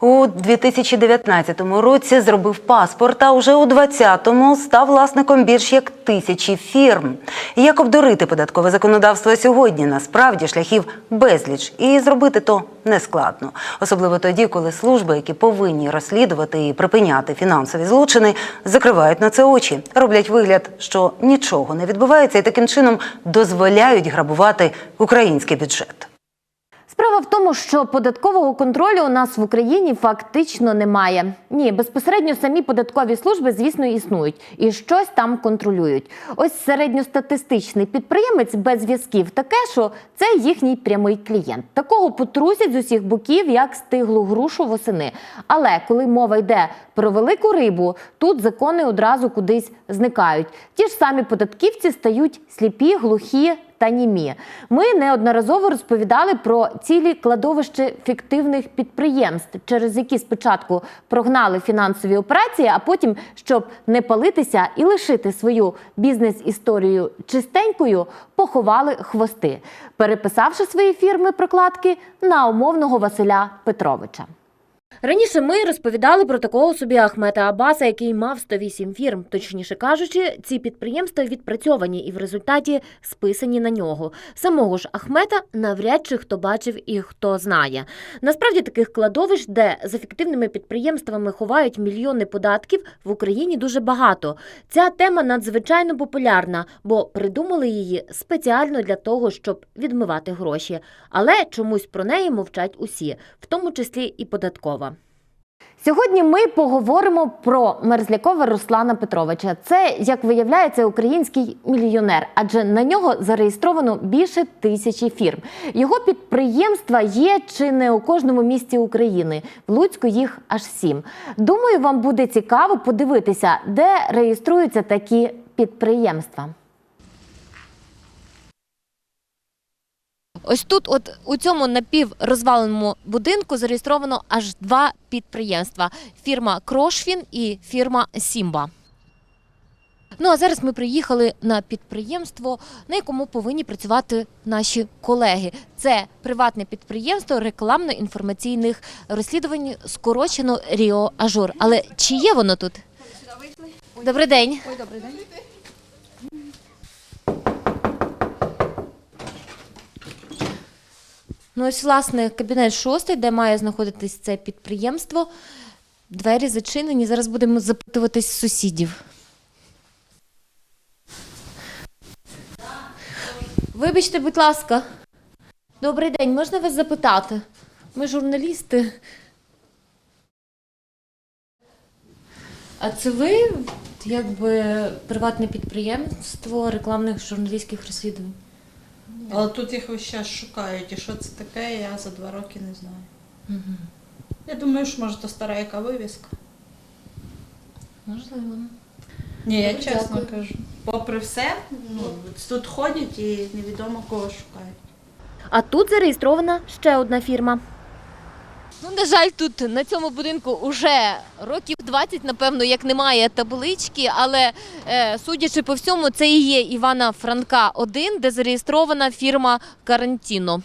У 2019 році зробив паспорт, а уже у 2020-му став власником більш як тисячі фірм. Як обдурити податкове законодавство сьогодні? Насправді шляхів безліч, і зробити то нескладно. Особливо тоді, коли служби, які повинні розслідувати і припиняти фінансові злочини, закривають на це очі, роблять вигляд, що нічого не відбувається, і таким чином дозволяють грабувати український бюджет. Справа в тому, що податкового контролю у нас в Україні фактично немає. Ні, безпосередньо самі податкові служби, звісно, існують і щось там контролюють. Ось середньостатистичний підприємець без зв'язків таке, що це їхній прямий клієнт. Такого потрусять з усіх боків, як стиглу грушу восени. Але коли мова йде про велику рибу, тут закони одразу кудись зникають. Ті ж самі податківці стають сліпі, глухі та німі. Ми неодноразово розповідали про цілі кладовища фіктивних підприємств, через які спочатку прогнали фінансові операції, а потім, щоб не палитися і лишити свою бізнес-історію чистенькою, поховали хвости, переписавши свої фірми прокладки на умовного Василя Петровича. Раніше ми розповідали про такого собі Ахмета Абаса, який мав 108 фірм. Точніше кажучи, ці підприємства відпрацьовані і в результаті списані на нього. Самого ж Ахмета навряд чи хто бачив і хто знає. Насправді таких кладовищ, де за фіктивними підприємствами ховають мільйони податків, в Україні дуже багато. Ця тема надзвичайно популярна, бо придумали її спеціально для того, щоб відмивати гроші. Але чомусь про неї мовчать усі, в тому числі і податкова. Сьогодні ми поговоримо про Мерзлякова Руслана Петровича. Це, як виявляється, український мільйонер, адже на нього зареєстровано більше тисячі фірм. Його підприємства є чи не у кожному місті України. В Луцьку їх аж сім. Думаю, вам буде цікаво подивитися, де реєструються такі підприємства. Ось тут, от у цьому напіврозваленому будинку, зареєстровано аж два підприємства: фірма Крошфін і фірма Сімба. Ну а зараз ми приїхали на підприємство, на якому повинні працювати наші колеги. Це приватне підприємство рекламно-інформаційних розслідувань, скорочено Ріо Ажур. Але чи є воно тут? Добрий день. Добрий день. Ну, ось, власне, кабінет шостий, де має знаходитись це підприємство. Двері зачинені. Зараз будемо запитуватись сусідів. Вибачте, будь ласка. Добрий день, можна вас запитати? Ми журналісти. А це ви якби приватне підприємство рекламних журналістських розслідувань? Але тут їх весь час шукають, і що це таке, я за два роки не знаю. Угу. Я думаю, що може то стара яка вивіска. Можливо. Ні, я чесно дякую. кажу. Попри все, ну, тут ходять і невідомо кого шукають. А тут зареєстрована ще одна фірма. Ну, на жаль, тут на цьому будинку вже років 20, напевно, як немає таблички, але е, судячи по всьому, це і є Івана Франка 1, де зареєстрована фірма Карантіно.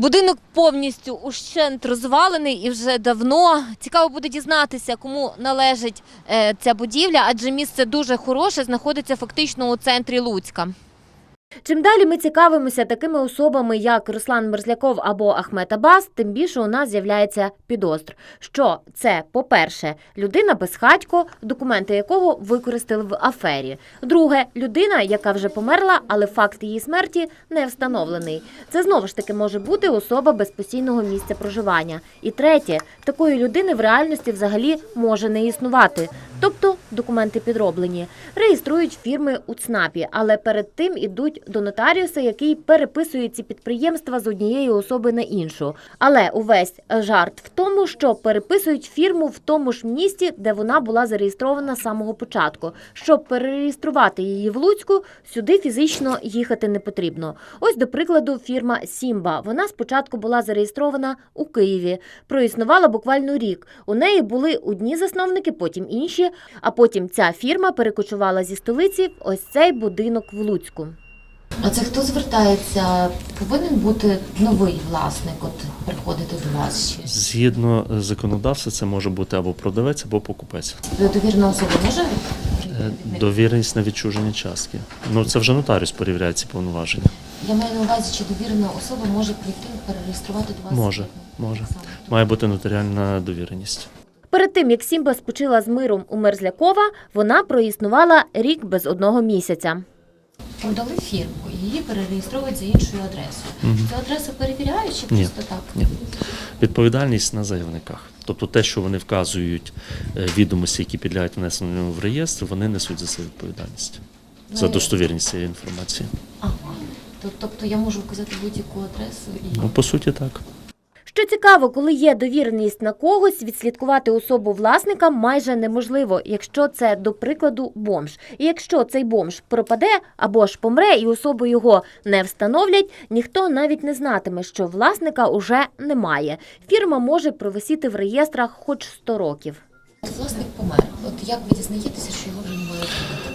Будинок повністю ущент розвалений і вже давно. Цікаво буде дізнатися, кому належить е, ця будівля, адже місце дуже хороше, знаходиться фактично у центрі Луцька. Чим далі ми цікавимося такими особами, як Руслан Мерзляков або Ахмет Абас, тим більше у нас з'являється підозр. Що це, по-перше, людина безхатько, документи якого використали в афері. Друге, людина, яка вже померла, але факт її смерті не встановлений. Це знову ж таки може бути особа без постійного місця проживання. І третє, такої людини в реальності взагалі може не існувати. Тобто документи підроблені. Реєструють фірми у ЦНАПі, але перед тим ідуть до нотаріуса, який переписує ці підприємства з однієї особи на іншу. Але увесь жарт в тому, що переписують фірму в тому ж місті, де вона була зареєстрована з самого початку. Щоб перереєструвати її в Луцьку, сюди фізично їхати не потрібно. Ось, до прикладу, фірма Сімба. Вона спочатку була зареєстрована у Києві, проіснувала буквально рік. У неї були одні засновники, потім інші, а потім ця фірма перекочувала зі столиці в ось цей будинок в Луцьку. А це хто звертається? Повинен бути новий власник, от приходити до вас ще. Згідно е, законодавства, це може бути або продавець, або покупець. Довірна особа може? Е, Довіреність на відчуження частки. Ну це вже нотаріус перевіряє ці повноваження. Я маю на увазі, чи довірена особа може прийти перереєструвати до вас? Може, може. Має бути нотаріальна довіреність. Перед тим як Сімба спочила з миром у Мерзлякова, вона проіснувала рік без одного місяця. Продали фірму, і її перереєстровують за іншою адресою. Мгм. Цю адресу перевіряють чи Ні. просто так? Ні. Відповідальність на заявниках. Тобто те, що вони вказують е, відомості, які підлягають внесенню в реєстр, вони несуть за це відповідальність. За Ну, достовірність цієї інформації. Ага. Тобто я можу вказати будь-яку адресу і Ну, по суті, так. Що цікаво, коли є довіреність на когось, відслідкувати особу власника майже неможливо, якщо це, до прикладу, бомж. І якщо цей бомж пропаде або ж помре, і особу його не встановлять, ніхто навіть не знатиме, що власника уже немає. Фірма може провисіти в реєстрах хоч 100 років. Власник помер. От як ви дізнаєтеся, що його вже немає?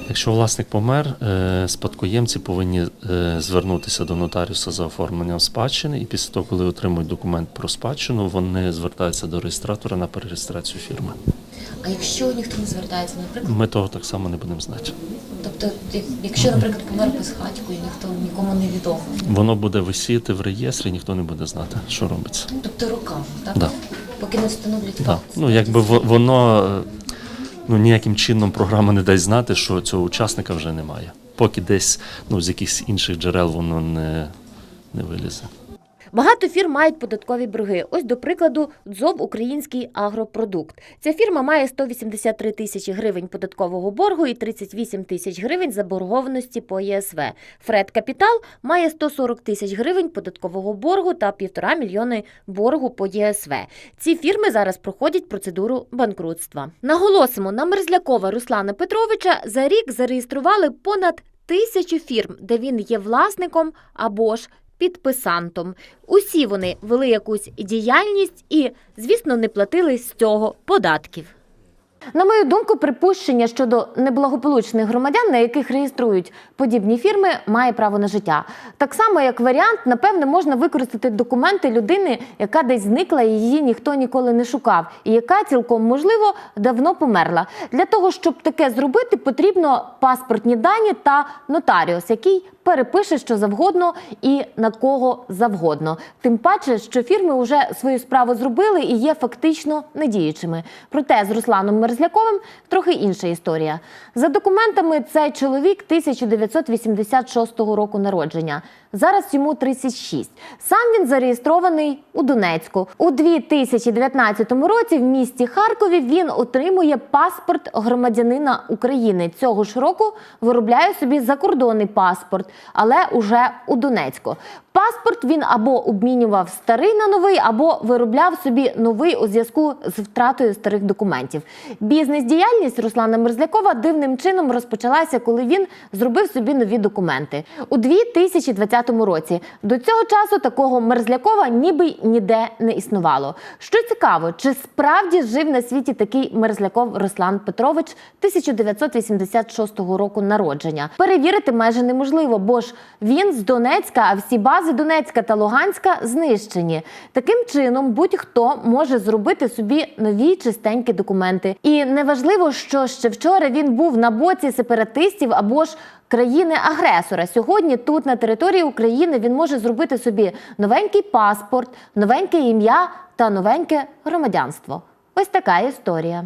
Якщо власник помер, е, спадкоємці повинні е, звернутися до нотаріуса за оформленням спадщини, і після того, коли отримують документ про спадщину, вони звертаються до реєстратора на перереєстрацію фірми. А якщо ніхто не звертається, наприклад, Ми того так само не будемо знати. тобто, якщо, наприклад, помер безхатько і ніхто нікому не відомо, Воно буде висіти в реєстрі, ніхто не буде знати, що робиться. ну, тобто руками, так? Да. Поки не встановлять Да. факт. Ну, якби во- воно ну, ніяким чином програма не дасть знати, що цього учасника вже немає. Поки десь ну, з якихось інших джерел воно не, не вилізе. Багато фірм мають податкові борги. Ось, до прикладу, ДЗОВ Український агропродукт. Ця фірма має 183 тисячі гривень податкового боргу і 38 тисяч гривень заборгованості по ЄСВ. Фред Капітал має 140 тисяч гривень податкового боргу та півтора мільйони боргу по ЄСВ. Ці фірми зараз проходять процедуру банкрутства. Наголосимо, на Мерзлякова Руслана Петровича за рік зареєстрували понад тисячу фірм, де він є власником або ж підписантом. Усі вони вели якусь діяльність і, звісно, не платили з цього податків. На мою думку, припущення щодо неблагополучних громадян, на яких реєструють подібні фірми, має право на життя. Так само, як варіант, напевне, можна використати документи людини, яка десь зникла і її ніхто ніколи не шукав, і яка цілком можливо давно померла. Для того, щоб таке зробити, потрібно паспортні дані та нотаріус, який перепише що завгодно і на кого завгодно. Тим паче, що фірми вже свою справу зробили і є фактично недіючими. Проте з Русланом Мерзляковим трохи інша історія. За документами, цей чоловік 1986 року народження. Зараз йому 36. Сам він зареєстрований у Донецьку. У 2019 році в місті Харкові він отримує паспорт громадянина України. Цього ж року виробляє собі закордонний паспорт, але уже у Донецьку. Паспорт він або обмінював старий на новий, або виробляв собі новий у зв'язку з втратою старих документів. Бізнес-діяльність Руслана Мерзлякова дивним чином розпочалася, коли він зробив собі нові документи у 2020 році. До цього часу такого Мерзлякова ніби ніде не існувало. Що цікаво, чи справді жив на світі такий Мерзляков Руслан Петрович 1986 року народження? Перевірити майже неможливо, бо ж він з Донецька, а всі бази Донецька та Луганська знищені. Таким чином, будь-хто може зробити собі нові чистенькі документи. І неважливо, що ще вчора він був на боці сепаратистів або ж країни-агресора. Сьогодні тут на території України він може зробити собі новенький паспорт, новеньке ім'я та новеньке громадянство. Ось така історія.